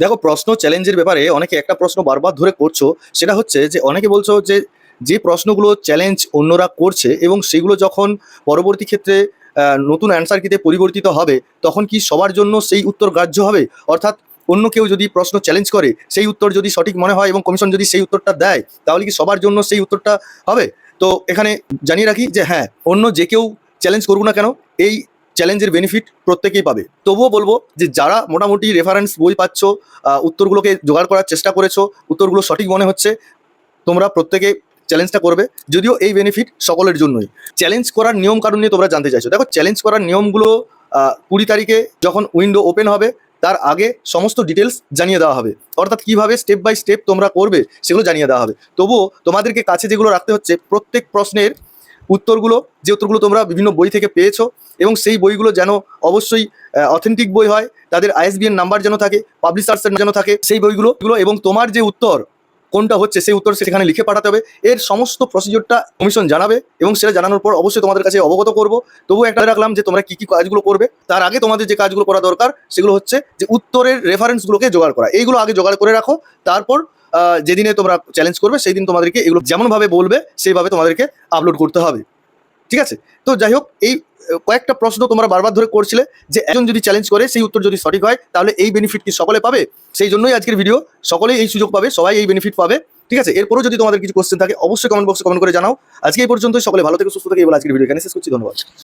দেখো, প্রশ্ন চ্যালেঞ্জের ব্যাপারে অনেকে একটা প্রশ্ন বারবার ধরে করছ, সেটা হচ্ছে যে, অনেকে বলছো যে যে প্রশ্নগুলো চ্যালেঞ্জ অন্যরা করছে এবং সেগুলো যখন পরবর্তী ক্ষেত্রে নতুন অ্যান্সার কিতে পরিবর্তিত হবে, তখন কি সবার জন্য সেই উত্তর গ্রাহ্য হবে? অর্থাৎ অন্য কেউ যদি প্রশ্ন চ্যালেঞ্জ করে, সেই উত্তর যদি সঠিক মনে হয় এবং কমিশন যদি সেই উত্তরটা দেয়, তাহলে কি সবার জন্য সেই উত্তরটা হবে? তো এখানে জানিয়ে রাখি যে হ্যাঁ অন্য যে কেউ চ্যালেঞ্জ করুক না কেন, এই চ্যালেঞ্জের বেনিফিট প্রত্যেকেই পাবে। তবুও বলব যে যারা মোটামুটি রেফারেন্স বই পাচ্ছ উত্তরগুলোকে জোগাড় করার চেষ্টা করেছ, উত্তরগুলো সঠিক মনে হচ্ছে, তোমরা প্রত্যেকে চ্যালেঞ্জটা করবে, যদিও এই বেনিফিট সকলের জন্যই। চ্যালেঞ্জ করার নিয়ম কারণ নিয়ে তোমরা জানতে চাইছো। দেখো চ্যালেঞ্জ করার নিয়মগুলো কুড়ি তারিখে যখন উইন্ডো ওপেন হবে, তার আগে সমস্ত ডিটেলস জানিয়ে দেওয়া হবে। অর্থাৎ কীভাবে স্টেপ বাই স্টেপ তোমরা করবে, সেগুলো জানিয়ে দেওয়া হবে। তবুও তোমাদেরকে কাছে যেগুলো রাখতে হচ্ছে, প্রত্যেক প্রশ্নের উত্তরগুলো, যে উত্তরগুলো তোমরা বিভিন্ন বই থেকে পেয়েছ এবং সেই বইগুলো যেন অবশ্যই অথেন্টিক বই হয়, তাদের আইএসবিএন নাম্বার যেন থাকে পাবলিশার্সের যেন থাকে, সেই বইগুলো এবং তোমার যে উত্তর, কোনটা হচ্ছে, সেই উত্তর সেখানে লিখে পাঠাতে হবে। এর সমস্ত প্রসিডিওরটা কমিশন জানাবে এবং সেটা জানানোর পর অবশ্যই তোমাদের কাছে অবগত করব। তবুও একটা রাখলাম যে তোমরা কি কি কাজগুলো করবে, তার আগে তোমাদের যে কাজগুলো করা দরকার, সেগুলো হচ্ছে যে উত্তরের রেফারেন্সগুলোকে জোগাড় করা। এইগুলো আগে জোগাড় করে রাখো, তারপর যেদিনে তোমরা চ্যালেঞ্জ করবে সেই দিন তোমাদেরকে এগুলো যেমনভাবে বলবে, সেইভাবে তোমাদেরকে আপলোড করতে হবে। ঠিক আছে? তো যাই হোক, এই কয়েকটা প্রশ্ন তোমরা বারবার ধরে করছিলে যে একজন যদি চ্যালেঞ্জ করে, সেই উত্তর যদি সঠিক হয়, তাহলে এই বেনিফিট কি সকলে পাবে? সেই জন্যই আজকের ভিডিও সকলেই এই সুযোগ পাবে, সবাই এই বেনিফিট পাবে। ঠিক আছে? এরপরও যদি তোমাদের কিছু কোশ্চেন থাকে, অবশ্যই কমেন্ট বক্সে কমেন্ট করে জানাও। আজকে এই পর্যন্ত সকলে ভালো থেকে, সুস্থ থেকে, এবার আজকের ভিডিও এখানে শেষ করছি, ধন্যবাদ।